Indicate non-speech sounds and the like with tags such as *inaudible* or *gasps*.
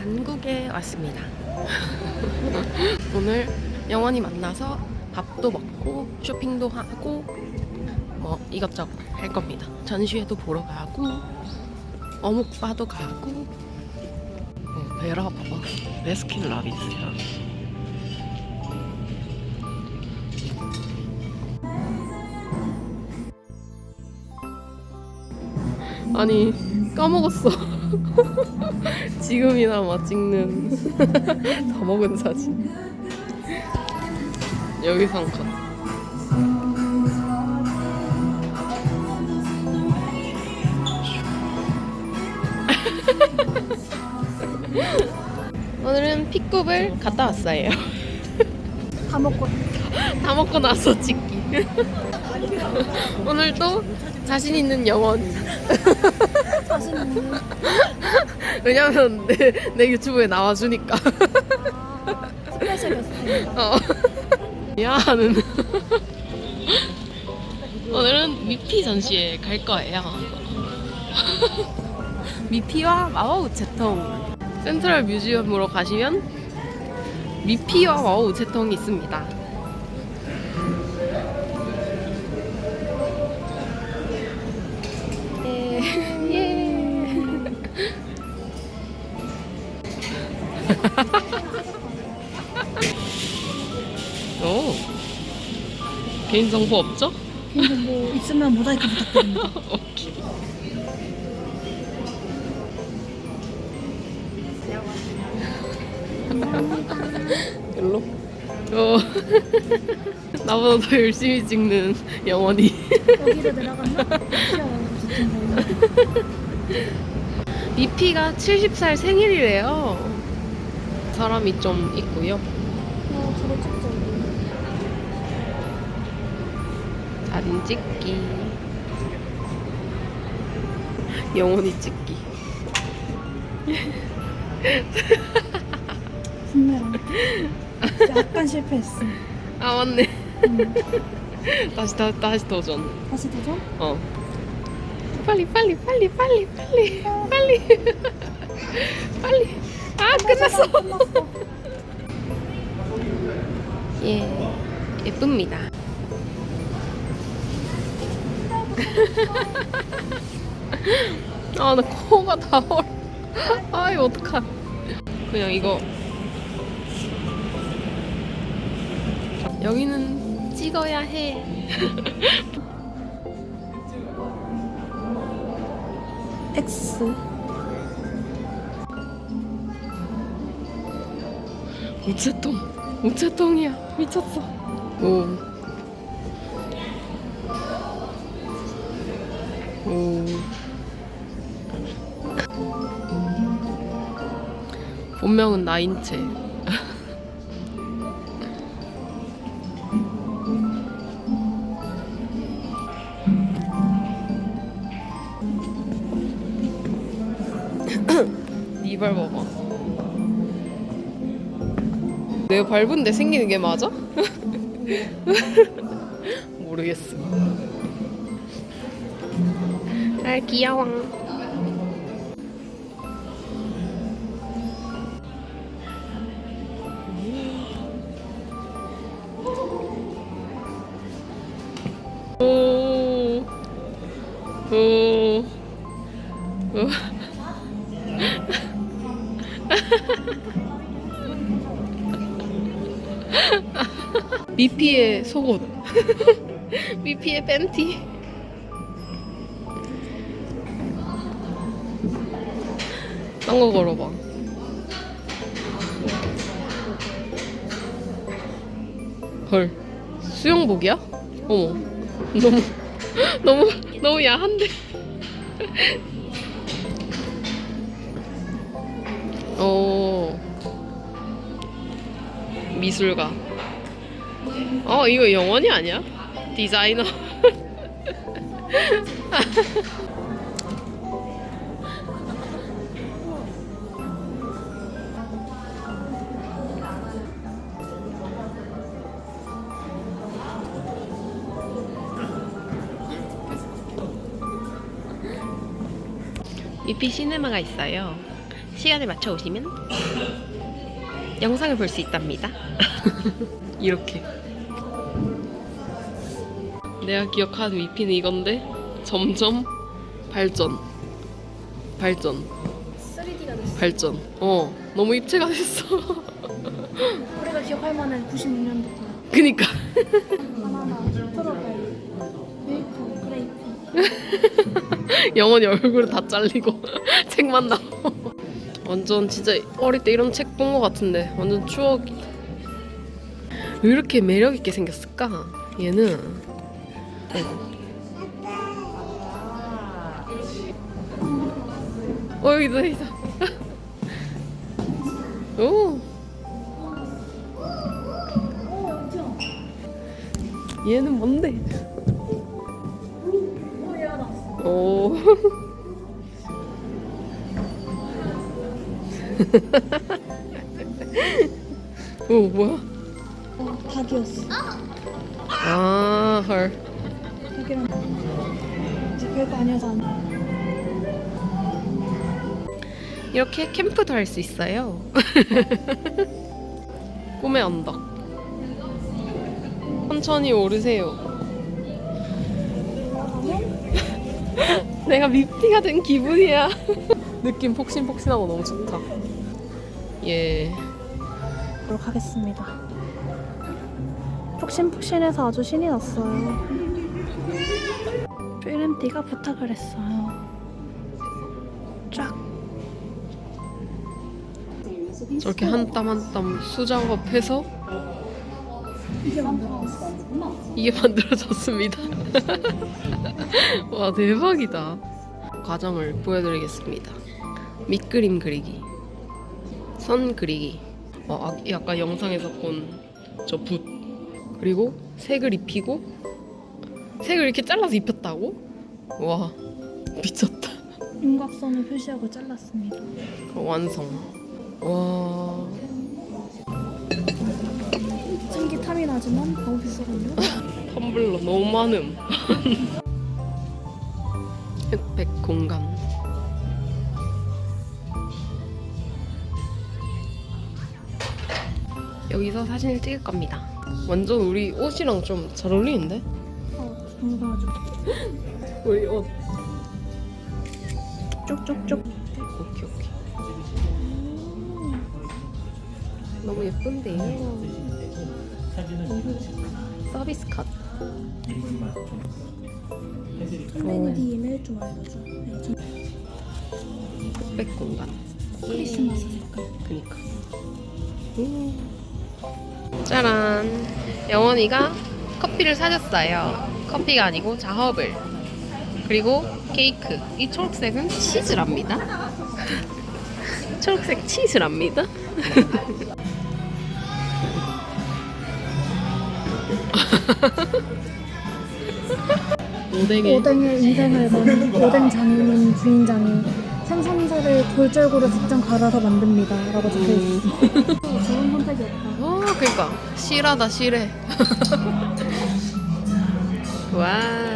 안국에 왔습니다. *laughs* 오늘 영원히 만나서 밥도 먹고 쇼핑도 하고 뭐 이것저것 할 겁니다. 전시회도 보러 가고 어묵바도 가고 어, 베라 봐봐 레스킨 라비스야. 아니 까먹었어. *laughs* 지금이나마 찍는 *laughs* 다 먹은 사진. 여기서 한 컷. *laughs* 오늘은 픽굽을 갔다 왔어요. 다 먹고 다 먹고 나서 찍기. 오늘도 자신 있는 영원. *laughs* 자신 있는 왜냐면 내, 내 유튜브에 나와주니까. 아, 스페셜 게스트입니다. 어. 야하는. 오늘은 미피 전시회 갈 거예요. 미피와 마법 우체통. 센트럴 뮤지엄으로 가시면 미피와 마법 우체통이 있습니다. 오. 개인정보 없죠? 개인정보 있으면 모자이크 부탁드립니다. *laughs* 오케이. 별로? 어. *laughs* 나보다 더 열심히 찍는 영원히. 여기로. 어쨌든 미피가 70살 생일이래요. 사람이 좀 있고요. 사진 찍기. 영원히 찍기. 분명. 약간 실패했어. 아 맞네. 음. 다시 다, 다시 도전. 다시 도전? 어. 빨리 빨리 빨리 빨리 빨리 빨리 빨리. 아 끝났어. 예 예쁩니다. 아 나 코가 다 얼. 아 이거 어떡하. 그냥 이거. 여기는 찍어야 해. *laughs* X. 우체통. 우체통이야. 미쳤어. 오. 오. 본명은 나인채. *laughs* 니발 봐봐 내가 밟은데 생기는 게 맞아? *laughs* 모르겠어. 아 귀여워. 오. 오. 오. *laughs* *laughs* 미피의 속옷. *laughs* 미피의 팬티. 딴 거 걸어봐. 헐. 수영복이야? 어머. 너무 *laughs* 너무 너무 야한데. 어 미술가. 어 이거 영원이 아니야? 디자이너. *laughs* 미피 시네마가 있어요. 시간을 맞춰 오시면 영상을 볼 수 있답니다. *laughs* 이렇게. 내가 기억하는 위피는 이건데 점점 발전, 발전, 3D가 됐어. 발전. 어, 너무 입체가 됐어. *laughs* 우리가 기억할 만한 96년도 그니까. 바나나, 스트로베리, 메이플, 그레이프. *laughs* 영원히 얼굴 다 잘리고 책만 나오고 완전 진짜 어릴 때 이런 책 본 것 같은데 완전 추억이다 왜 이렇게 매력 있게 생겼을까? 얘는. 아이고. 어 여기다 여기다. *laughs* 오. 얘는 뭔데? 오, *laughs* 오 *laughs* 오 뭐야 어, 닭이었어. 아, 헐. 닭이랑. 이제 별거 아니어서 안 돼. 이렇게 캠프도 할 수 있어요. *laughs* 꿈의 언덕. 천천히 오르세요. *laughs* 내가 미피가 된 기분이야. 느낌 폭신폭신하고 너무 좋다. 예. 보도록 하겠습니다. 폭신폭신해서 아주 신이 났어요. 필름띠가 부탁을 했어요. 쫙. 저렇게 한 땀 한 땀 수작업해서. 이게 만들어졌습니다. *laughs* 와, 대박이다. 과정을 보여드리겠습니다. 밑그림 그리기, 선 그리기, 어, 아, 약간 영상에서 본 저 붓, 그리고 색을 입히고, 색을 이렇게 잘라서 입혔다고? 와, *laughs* 미쳤다. 윤곽선을 표시하고 잘랐습니다. 완성. 와, 참기 탐이 나지만 너무 비싸거든요. 텀블러 너무 많음. *laughs* 흑백 공간. 여기서 사진을 찍을 겁니다. 완전 우리 옷이랑 좀 잘 어울리는데? 어, 정상아주 *gasps* 우리 옷. 쭉쭉쭉. 오케이 오케이. 너무 예쁜데. 서비스 컷. 좋아해가지고 네, 전 흑백 공간. 크리스마스 색깔. 그니까. 음. 짜란. 영원이가 커피를 사줬어요. 커피가 아니고 자허블. 그리고 케이크. 이 초록색은 치즈랍니다. *laughs* 초록색 치즈랍니다. 오뎅에 오뎅의 인생을 건 오뎅 장인 주인장이 생선살을 골절고루 직접 갈아서 만듭니다. 라고 적혀있어. *laughs* 좋은 선택이었다. 어, 그니까 실하다 실해. *laughs* 와.